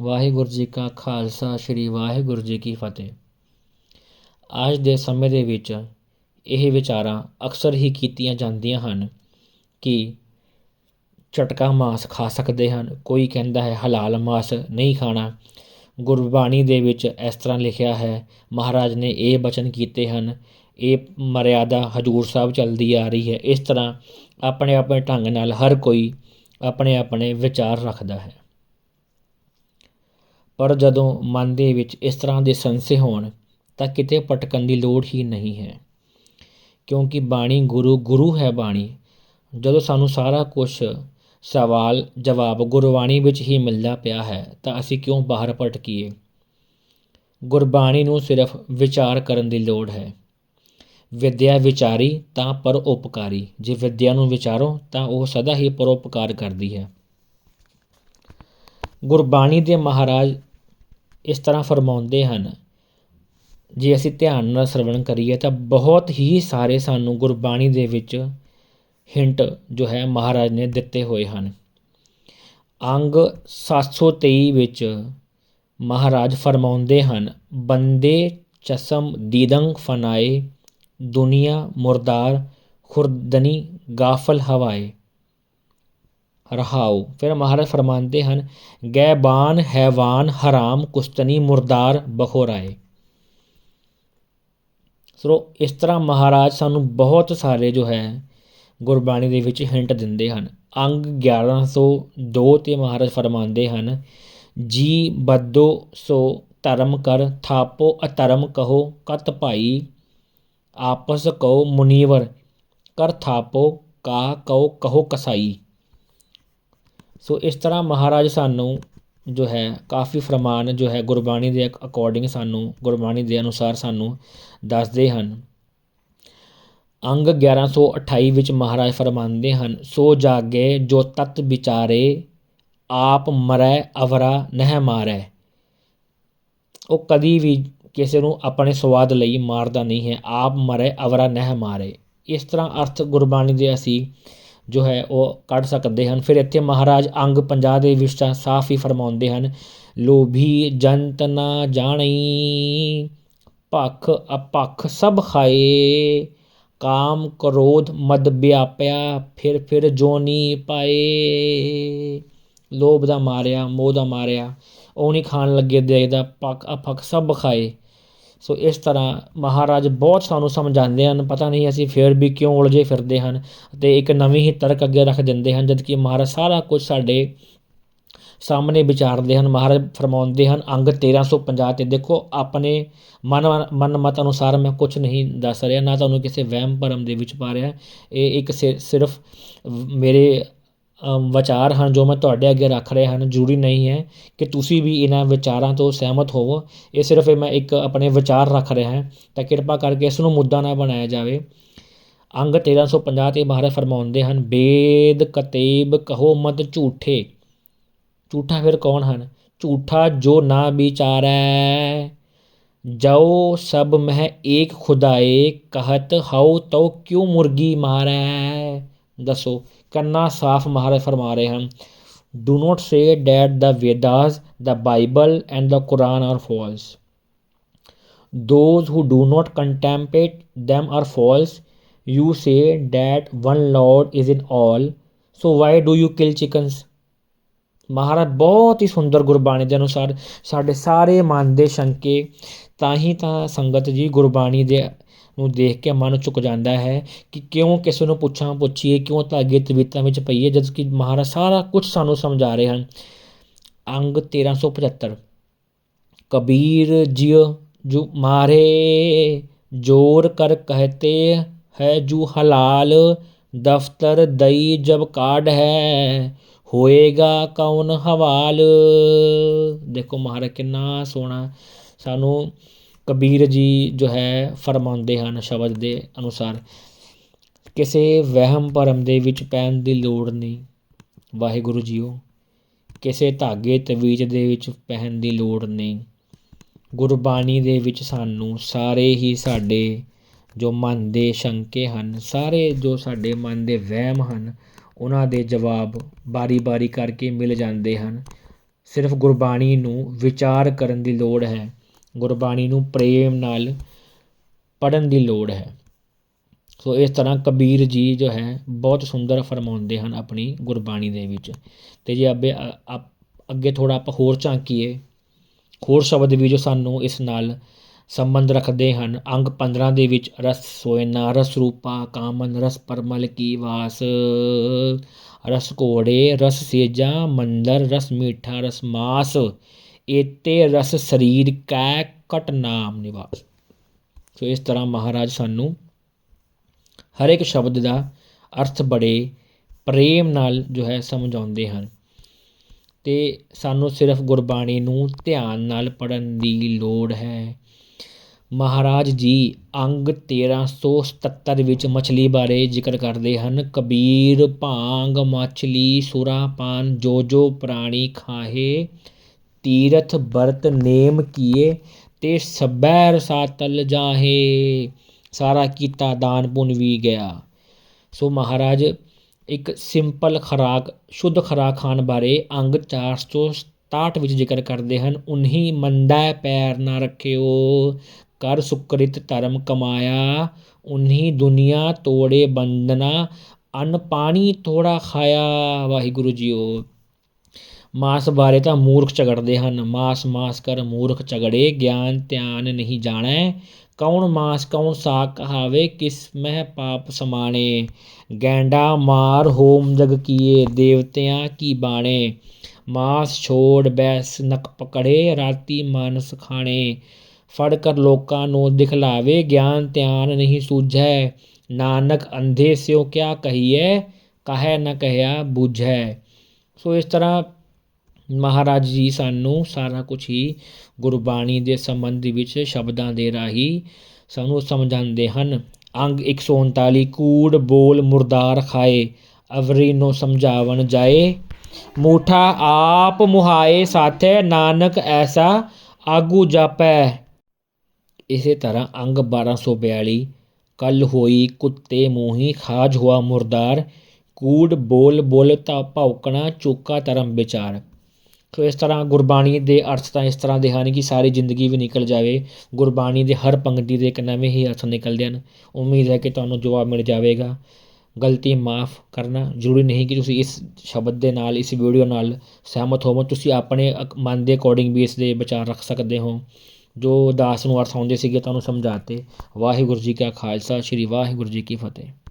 ਵਾਹਿਗੁਰੂ ਜੀ ਕਾ ਖਾਲਸਾ, ਸ੍ਰੀ ਵਾਹਿਗੁਰੂ ਜੀ ਕੀ ਫਤਿਹ। ਅੱਜ ਦੇ ਸਮੇਂ ਦੇ ਵਿੱਚ ਇਹ ਵਿਚਾਰਾਂ ਅਕਸਰ ਹੀ ਕੀਤੀਆਂ ਜਾਂਦੀਆਂ ਹਨ ਕਿ ਚਟਕਾ ਮਾਸ ਖਾ ਸਕਦੇ ਹਨ, ਕੋਈ ਕਹਿੰਦਾ ਹੈ ਹਲਾਲ ਮਾਸ ਨਹੀਂ ਖਾਣਾ। ਗੁਰਬਾਣੀ ਦੇ ਵਿੱਚ ਇਸ ਤਰ੍ਹਾਂ ਲਿਖਿਆ ਹੈ, ਮਹਾਰਾਜ ਨੇ ਇਹ ਬਚਨ ਕੀਤੇ ਹਨ, ਇਹ ਮਰਿਆਦਾ ਹਜੂਰ ਸਾਹਿਬ ਚੱਲਦੀ ਆ ਰਹੀ ਹੈ। ਇਸ ਤਰ੍ਹਾਂ ਆਪਣੇ ਆਪਣੇ ਢੰਗ ਨਾਲ ਹਰ ਕੋਈ ਆਪਣੇ ਆਪਣੇ ਵਿਚਾਰ ਰੱਖਦਾ ਹੈ। ਪਰ ਜਦੋਂ ਮਨ ਦੇ ਵਿੱਚ ਇਸ ਤਰ੍ਹਾਂ ਦੇ ਸੰਸੇ ਹੋਣ, ਤਾਂ ਕਿਤੇ ਭਟਕਣ ਦੀ ਲੋੜ ਹੀ ਨਹੀਂ ਹੈ। ਕਿਉਂਕਿ ਬਾਣੀ ਗੁਰੂ ਗੁਰੂ ਹੈ ਬਾਣੀ। ਜਦੋਂ ਸਾਨੂੰ ਸਾਰਾ ਕੁਝ ਸਵਾਲ, ਜਵਾਬ ਗੁਰਬਾਣੀ ਵਿੱਚ ਹੀ ਮਿਲਦਾ ਪਿਆ ਹੈ, ਤਾਂ ਅਸੀਂ ਕਿਉਂ ਬਾਹਰ ਭਟਕੀਏ? ਗੁਰਬਾਣੀ ਨੂੰ ਸਿਰਫ ਵਿਚਾਰ ਕਰਨ ਦੀ ਲੋੜ ਹੈ। ਵਿਦਿਆ ਵਿਚਾਰੀ ਤਾਂ ਪਰਉਪਕਾਰੀ ਜੇ ਵਿਦਿਆ ਨੂੰ ਵਿਚਾਰੋ, ਤਾਂ ਉਹ ਸਦਾ ਹੀ ਪਰਉਪਕਾਰ ਕਰਦੀ ਹੈ। ਗੁਰਬਾਣੀ ਦੇ ਮਹਾਰਾਜ ਇਸ ਤਰ੍ਹਾਂ ਫਰਮਾਉਂਦੇ ਹਨ। ਜੇ ਅਸੀਂ ਧਿਆਨ ਨਾਲ ਸਰਵਣ ਕਰੀਏ ਤਾਂ ਬਹੁਤ ਹੀ ਸਾਰੇ ਸਾਨੂੰ ਗੁਰਬਾਣੀ ਦੇ ਵਿੱਚ ਹਿੰਟ ਜੋ ਹੈ ਮਹਾਰਾਜ ਨੇ ਦਿੱਤੇ ਹੋਏ ਹਨ। ਅੰਗ 723 ਵਿੱਚ ਮਹਾਰਾਜ ਫਰਮਾਉਂਦੇ ਹਨ, ਬੰਦੇ ਚਸਮ ਦੀਦੰਗ ਫਨਾਏ, ਦੁਨੀਆ ਮੁਰਦਾਰ ਖੁਰਦਨੀ ਗਾਫਲ ਹਵਾਏ। ਰਹਾਉ ਫਿਰ ਮਹਾਰਾਜ ਫਰਮਾਉਂਦੇ ਹਨ ਗੈਬਾਨ ਹੈਵਾਨ, ਹਰਾਮ, ਕੁਸ਼ਤਨੀ, ਮੁਰਦਾਰ, ਬਖੋਰਾਏ। ਸੋ ਇਸ ਤਰ੍ਹਾਂ ਮਹਾਰਾਜ ਸਾਨੂੰ ਬਹੁਤ ਸਾਰੇ ਜੋ ਹੈ, ਗੁਰਬਾਣੀ ਦੇ ਵਿੱਚ ਹਿੰਟ ਦਿੰਦੇ ਹਨ। ਅੰਗ 1102 ਤੇ ਮਹਾਰਾਜ ਫਰਮਾਉਂਦੇ ਹਨ, ਜੀ ਬੱਦੋ ਸੋ ਧਰਮ ਕਰ, ਥਾਪੋ ਅਧਰਮ ਕਹੋ, ਕਤ ਭਾਈ, ਆਪਸ ਕਹੋ ਮੁਨੀਵਰ, ਕਰ ਥਾਪੋ, ਕਾ ਕਹੋ ਕਹੋ ਕਸਾਈ। ਸੋ ਇਸ ਤਰ੍ਹਾਂ ਮਹਾਰਾਜ ਸਾਨੂੰ ਜੋ ਹੈ ਕਾਫੀ ਫਰਮਾਨ ਜੋ ਹੈ ਗੁਰਬਾਣੀ ਦੇ ਅਕੋਰਡਿੰਗ ਸਾਨੂੰ ਗੁਰਬਾਣੀ ਦੇ ਅਨੁਸਾਰ ਸਾਨੂੰ ਦੱਸਦੇ ਹਨ। ਅੰਗ 1128 ਵਿੱਚ ਮਹਾਰਾਜ ਫਰਮਾਉਂਦੇ ਹਨ, ਸੋ ਜਾਗੇ ਜੋ ਤਤ ਵਿਚਾਰੇ, ਆਪ ਮਰੈ, ਅਵਰਾ ਨਹਿ ਮਾਰੈ। ਉਹ ਕਦੀ ਵੀ ਕਿਸੇ ਨੂੰ ਆਪਣੇ ਸਵਾਦ ਲਈ ਮਾਰਦਾ ਨਹੀਂ ਹੈ, ਆਪ ਮਰੇ, ਅਵਰਾ ਨਹਿ ਮਾਰੇ। ਇਸ ਤਰ੍ਹਾਂ ਅਰਥ ਗੁਰਬਾਣੀ ਦੇ ਅਸੀਂ ਜੋ ਹੈ ਉਹ ਕੱਢ ਸਕਦੇ ਹਨ। ਫਿਰ ਇੱਥੇ ਮਹਾਰਾਜ ਅੰਗ 50 ਦੇ ਵਿੱਚ ਤਾਂ ਸਾਫ਼ ਹੀ ਫਰਮਾਉਂਦੇ ਹਨ, ਲੋਭੀ ਜੰਤ ਨਾ ਜਾਣੀ ਭਖ ਅਪਖ ਸਭ ਖਾਏ, ਕਾਮ ਕ੍ਰੋਧ ਮਦ ਵਿਆਪਿਆ, ਫਿਰ ਫਿਰ ਜੋਨੀ ਪਾਏ। ਲੋਭ ਦਾ ਮਾਰਿਆ, ਮੋਹ ਦਾ ਮਾਰਿਆ, ਉਹ ਨਹੀਂ ਖਾਣ ਲੱਗੇ, ਦੇਖਦਾ ਪੱਕ ਅਪਖ ਸਭ ਖਾਏ। ਸੋ ਇਸ ਤਰ੍ਹਾਂ ਮਹਾਰਾਜ ਬਹੁਤ ਸਾਨੂੰ ਸਮਝਾਉਂਦੇ ਹਨ। ਪਤਾ ਨਹੀਂ ਅਸੀਂ ਫਿਰ ਵੀ ਕਿਉਂ ਉਲਝੇ ਫਿਰਦੇ ਹਨ ਅਤੇ ਇੱਕ ਨਵੀਂ ਹੀ ਤਰਕ ਅੱਗੇ ਰੱਖ ਦਿੰਦੇ ਹਨ ਜਦ ਕਿ ਮਹਾਰਾਜ ਸਾਰਾ ਕੁਝ ਸਾਡੇ ਸਾਹਮਣੇ ਵਿਚਾਰਦੇ ਹਨ। ਮਹਾਰਾਜ ਫਰਮਾਉਂਦੇ ਹਨ, ਅੰਗ 1350 ਤੇ ਦੇਖੋ, ਆਪਣੇ ਮਨ ਮਨ ਮਤ ਅਨੁਸਾਰ ਮੈਂ ਕੁਝ ਨਹੀਂ ਦੱਸ ਰਿਹਾ, ਨਾ ਤੁਹਾਨੂੰ ਕਿਸੇ ਵਹਿਮ ਭਰਮ ਦੇ ਵਿੱਚ ਪਾ ਰਿਹਾ। ਇਹ ਇੱਕ ਸਿਰਫ ਮੇਰੇ ਵਿਚਾਰ ਹਨ ਜੋ ਮੈਂ ਤੁਹਾਡੇ ਅੱਗੇ ਰੱਖ ਰਿਹਾ ਹਨ, ਜ਼ਰੂਰੀ ਨਹੀਂ ਹੈ ਕਿ ਤੁਸੀਂ ਵੀ ਇਹਨਾਂ ਵਿਚਾਰਾਂ ਤੋਂ ਸਹਿਮਤ ਹੋਵੋ। ਇਹ ਸਿਰਫ ਮੈਂ ਇੱਕ ਆਪਣੇ ਵਿਚਾਰ ਰੱਖ ਰਿਹਾ ਹੈ ਤਾਂ ਕਿਰਪਾ ਕਰਕੇ ਇਸ ਨੂੰ ਮੁੱਦਾ ਨਾ ਬਣਾਇਆ ਜਾਵੇ। ਅੰਗ 1350 ਤੇ ਮਹਾਰਾਜ ਫਰਮਾਉਂਦੇ ਹਨ, ਬੇਦ ਕਤੇਬ ਕਹੋ ਮਤ ਝੂਠੇ। ਝੂਠਾ ਫਿਰ ਕੌਣ ਹਨ? ਝੂਠਾ ਜੋ ਨਾ ਵਿਚਾਰੈ ਜੋ ਸਭ ਮਹਿ ਏਕ ਖੁਦਾਏ, ਕਹਤ ਹਉ ਤਉ ਕਿਉ ਮੁਰਗੀ ਮਾਰੈ। ਦੱਸੋ। ਕੰਨਾ ਸਾਫ਼ ਮਹਾਰਾਜ ਫਰਮਾ ਰਹੇ ਹਨ। Do not say that the Vedas the Bible and the Quran are false those who do not contemplate them are false. You say that one lord is in all. So why do you kill chickens? ਮਹਾਰਾਜ ਬਹੁਤ ਹੀ ਸੁੰਦਰ ਗੁਰਬਾਣੀ ਦੇ ਅਨੁਸਾਰ ਸਾਡੇ ਸਾਰੇ ਮਨ ਦੇ ਸ਼ੰਕੇ ਤਾਂ ਹੀ ਤਾਂ ਸੰਗਤ ਜੀ ਗੁਰਬਾਣੀ ਦੇ ਨੂੰ ਦੇਖ ਕੇ ਮਨ ਝੁਕ ਜਾਂਦਾ ਹੈ ਕਿ ਕਿਉਂ ਕਿਸੇ ਨੂੰ ਪੁੱਛਾਂ ਪੁੱਛੀਏ, ਕਿਉਂ ਧਾਗੇ ਤਵੀਤਾਂ ਵਿੱਚ ਪਈਏ, ਜਦ ਕਿ ਮਹਾਰਾਜ ਸਾਰਾ ਕੁਝ ਸਾਨੂੰ ਸਮਝਾ ਰਹੇ ਹਨ। ਅੰਗ 1375 ਕਬੀਰ ਜੀ ਜੋ ਮਾਰੇ, ਜੋਰ ਕਰ ਕਹਤੇ ਹੈ ਜੂ ਹਲਾਲ, ਦਫਤਰ ਦਈ ਜਬ ਕਾਢ ਹੈ, ਹੋਏਗਾ ਕੌਣ ਹਵਾਲ। ਦੇਖੋ ਮਹਾਰਾਜ ਕਿੰਨਾ ਸੋਹਣਾ ਸਾਨੂੰ ਕਬੀਰ ਜੀ ਜੋ ਹੈ ਫਰਮਾਉਂਦੇ ਹਨ ਸ਼ਬਦ ਦੇ ਅਨੁਸਾਰ, ਕਿਸੇ ਵਹਿਮ ਭਰਮ ਦੇ ਵਿੱਚ ਪੈਣ ਦੀ ਲੋੜ ਨਹੀਂ, ਵਾਹਿਗੁਰੂ ਜੀਓ। ਕਿਸੇ ਧਾਗੇ ਤਵੀਜ ਦੇ ਵਿੱਚ ਪਹਿਨ ਦੀ ਲੋੜ ਨਹੀਂ। ਗੁਰਬਾਣੀ ਦੇ ਵਿੱਚ ਸਾਨੂੰ ਸਾਰੇ ਹੀ ਸਾਡੇ ਜੋ ਮਨ ਦੇ ਸ਼ੰਕੇ ਹਨ, ਸਾਰੇ ਜੋ ਸਾਡੇ ਮਨ ਦੇ ਵਹਿਮ ਹਨ, ਉਹਨਾਂ ਦੇ ਜਵਾਬ ਬਾਰੀ ਬਾਰੀ ਕਰਕੇ ਮਿਲ ਜਾਂਦੇ ਹਨ। ਸਿਰਫ ਗੁਰਬਾਣੀ ਨੂੰ ਵਿਚਾਰ ਕਰਨ ਦੀ ਲੋੜ ਹੈ। ਗੁਰਬਾਣੀ ਨੂੰ ਪ੍ਰੇਮ ਨਾਲ ਪੜ੍ਹਨ ਦੀ ਲੋੜ ਹੈ। ਸੋ ਇਸ ਤਰ੍ਹਾਂ ਕਬੀਰ ਜੀ ਜੋ ਹੈ, ਬਹੁਤ ਸੁੰਦਰ ਫਰਮਾਉਂਦੇ ਹਨ ਆਪਣੀ ਗੁਰਬਾਣੀ ਦੇ ਵਿੱਚ। ਅਤੇ ਜੇ ਅੱਗੇ ਅੱਗੇ ਥੋੜ੍ਹਾ ਆਪਾਂ ਹੋਰ ਝਾਂਕੀਏ ਹੋਰ ਸ਼ਬਦ ਵੀ ਜੋ ਸਾਨੂੰ ਇਸ ਨਾਲ ਸੰਬੰਧ ਰੱਖਦੇ ਹਨ, ਅੰਗ 15 ਦੇ ਵਿੱਚ, ਰਸ ਸੋਇਨਾ ਰਸ ਰੂਪਾ ਕਾਮਨ ਰਸ ਪਰਮਲ ਕੀ ਵਾਸ, ਰਸ ਘੋੜੇ ਰਸ ਸੇਜਾ, ਮੰਦਰ ਰਸ ਮੀਠਾ ਰਸ ਮਾਸ। ਏਤੇ ਰਸ ਸਰੀਰ ਕੈ ਕਟ ਨਾਮ ਨਿਵਾਸ। ਸੋ ਇਸ ਤਰ੍ਹਾਂ ਮਹਾਰਾਜ ਸਾਨੂੰ ਹਰ ਇੱਕ ਸ਼ਬਦ ਦਾ ਅਰਥ ਬੜੇ ਪ੍ਰੇਮ ਨਾਲ ਜੋ ਹੈ ਸਮਝਾਉਂਦੇ ਹਨ। ਤੇ ਸਾਨੂੰ ਸਿਰਫ ਗੁਰਬਾਣੀ ਨੂੰ ਧਿਆਨ ਨਾਲ ਪੜਨ ਦੀ ਲੋੜ ਹੈ। ਮਹਾਰਾਜ ਜੀ ਅੰਗ 1377 ਵਿੱਚ ਮਛਲੀ ਬਾਰੇ ਜ਼ਿਕਰ ਕਰਦੇ ਹਨ। ਕਬੀਰ, ਭਾਂਗ, ਮਛਲੀ ਸੁਰਾਪਾਨ ਜੋ ਜੋ ਪ੍ਰਾਣੀ, ਖਾਹੇ ਤੀਰਥ ਬਰਤ ਨੇਮ ਕੀਏ ਤੇ ਸਬੈ ਰਸਾਤਲ ਜਾਹੇ, ਸਾਰਾ ਕੀਤਾ ਦਾਨ ਪੁੰਨ ਵੀ ਗਿਆ। ਸੋ ਮਹਾਰਾਜ, ਇੱਕ ਸਿੰਪਲ ਖੁਰਾਕ, ਸ਼ੁੱਧ ਖੁਰਾਕ ਖਾਣ ਬਾਰੇ ਅੰਗ 467 ਵਿੱਚ ਜ਼ਿਕਰ ਕਰਦੇ ਹਨ। ਉਨਹੀ ਮੰਦਾ ਪੈਰ ਨਾ ਰੱਖਿਓ, ਕਰ ਸੁਕ੍ਰਿਤ ਧਰਮ ਕਮਾਇਆ। ਉਨਹੀ ਦੁਨੀਆ ਤੋੜੇ ਬੰਦਨਾ ਅੰਨ ਪਾਣੀ ਥੋੜਾ ਖਾਇਆ। ਵਾਹਿਗੁਰੂ ਜੀਓ। ਮਾਸ ਬਾਰੇ ਤਾਂ ਮੂਰਖ ਝਗੜਦੇ ਹਨ। ਮਾਸ ਮਾਸ ਕਰ ਮੂਰਖ ਝਗੜੇ, ਗਿਆਨ ਧਿਆਨ ਨਹੀਂ ਜਾਣੈ। ਕੌਣ ਮਾਸ, ਕੌਣ ਸਾਗ ਕਹਾਵੇ, ਕਿਸ ਮਹਿ ਪਾਪ ਸਮਾਣੇ। ਗੈਂਡਾ ਮਾਰ ਹੋਮ ਜਗ ਕੀਏ, ਦੇਵਤਿਆਂ ਕੀ ਬਾਣੇ। ਮਾਸ ਛੋੜ ਬੈਸ ਨਕ ਪਕੜੇ, ਰਾਤੀ ਮਾਨਸ ਖਾਣੇ ਫੜ ਕਰ ਲੋਕਾਂ ਨੂੰ ਦਿਖਲਾਵੇ, ਗਿਆਨ ਧਿਆਨ ਨਹੀਂ ਸੂਝੈ। ਨਾਨਕ ਅੰਧੇ ਸਿਓ ਕਿਆ ਕਹੀਏ ਕਹੈ ਨ ਕਹਿਆ ਬੁਝੈ। ਸੋ ਇਸ ਤਰ੍ਹਾਂ ਮਹਾਰਾਜ ਜੀ ਸਾਨੂੰ ਸਾਰਾ ਕੁਛ ਹੀ ਗੁਰਬਾਣੀ ਦੇ ਸੰਬੰਧ ਵਿੱਚ ਸ਼ਬਦਾਂ ਦੇ ਰਾਹੀਂ ਸਾਨੂੰ ਸਮਝਾਉਂਦੇ ਹਨ। ਅੰਗ 139 ਕੂੜ, ਬੋਲ, ਮੁਰਦਾਰ ਖਾਏ, ਅਵਰੀ ਨੂੰ ਸਮਝਾਵਣ ਜਾਏ। ਮੂਠਾ ਆਪ ਮੁਹਾਏ ਸਾਥੇ, ਨਾਨਕ ਐਸਾ ਆਗੂ ਜਾਪੈ। ਇਸੇ ਤਰ੍ਹਾਂ ਅੰਗ 1242 ਕੱਲ ਹੋਈ ਕੁੱਤੇ ਮੂੰਹੀ, ਖਾਜ ਹੋਆ ਮੁਰਦਾਰ, ਕੂੜ, ਬੋਲ ਬੋਲ ਤਾ ਭੌਕਣਾ ਚੁੱਕਾ ਧਰਮ ਵਿਚਾਰ। ਸੋ ਇਸ ਤਰ੍ਹਾਂ ਗੁਰਬਾਣੀ ਦੇ ਅਰਥ ਤਾਂ ਇਸ ਤਰ੍ਹਾਂ ਦੇ ਹਨ ਕਿ ਸਾਰੀ ਜ਼ਿੰਦਗੀ ਵੀ ਨਿਕਲ ਜਾਵੇ। ਗੁਰਬਾਣੀ ਦੇ ਹਰ ਪੰਕਤੀ ਦੇ ਇੱਕ ਨਵੇਂ ਹੀ ਅਰਥ ਨਿਕਲਦੇ ਹਨ। ਉਮੀਦ ਹੈ ਕਿ ਤੁਹਾਨੂੰ ਜਵਾਬ ਮਿਲ ਜਾਵੇਗਾ। ਗਲਤੀ ਮਾਫ ਕਰਨਾ ਜ਼ਰੂਰੀ ਨਹੀਂ ਕਿ ਤੁਸੀਂ ਇਸ ਸ਼ਬਦ ਦੇ ਨਾਲ, ਇਸ ਵੀਡੀਓ ਨਾਲ ਸਹਿਮਤ ਹੋਵੋ। ਤੁਸੀਂ ਆਪਣੇ ਮਨ ਦੇ ਅਕੋਰਡਿੰਗ ਵੀ ਇਸ ਦੇ ਵਿਚਾਰ ਰੱਖ ਸਕਦੇ ਹੋ। ਜੋ ਦਾਸ ਨੂੰ ਅਰਥ ਆਉਂਦੇ ਸੀਗੇ ਤੁਹਾਨੂੰ ਸਮਝਾਤੇ। ਵਾਹਿਗੁਰੂ ਜੀ ਕਾ ਖਾਲਸਾ, ਸ੍ਰੀ ਵਾਹਿਗੁਰੂ ਜੀ ਕੀ ਫਤਿਹ।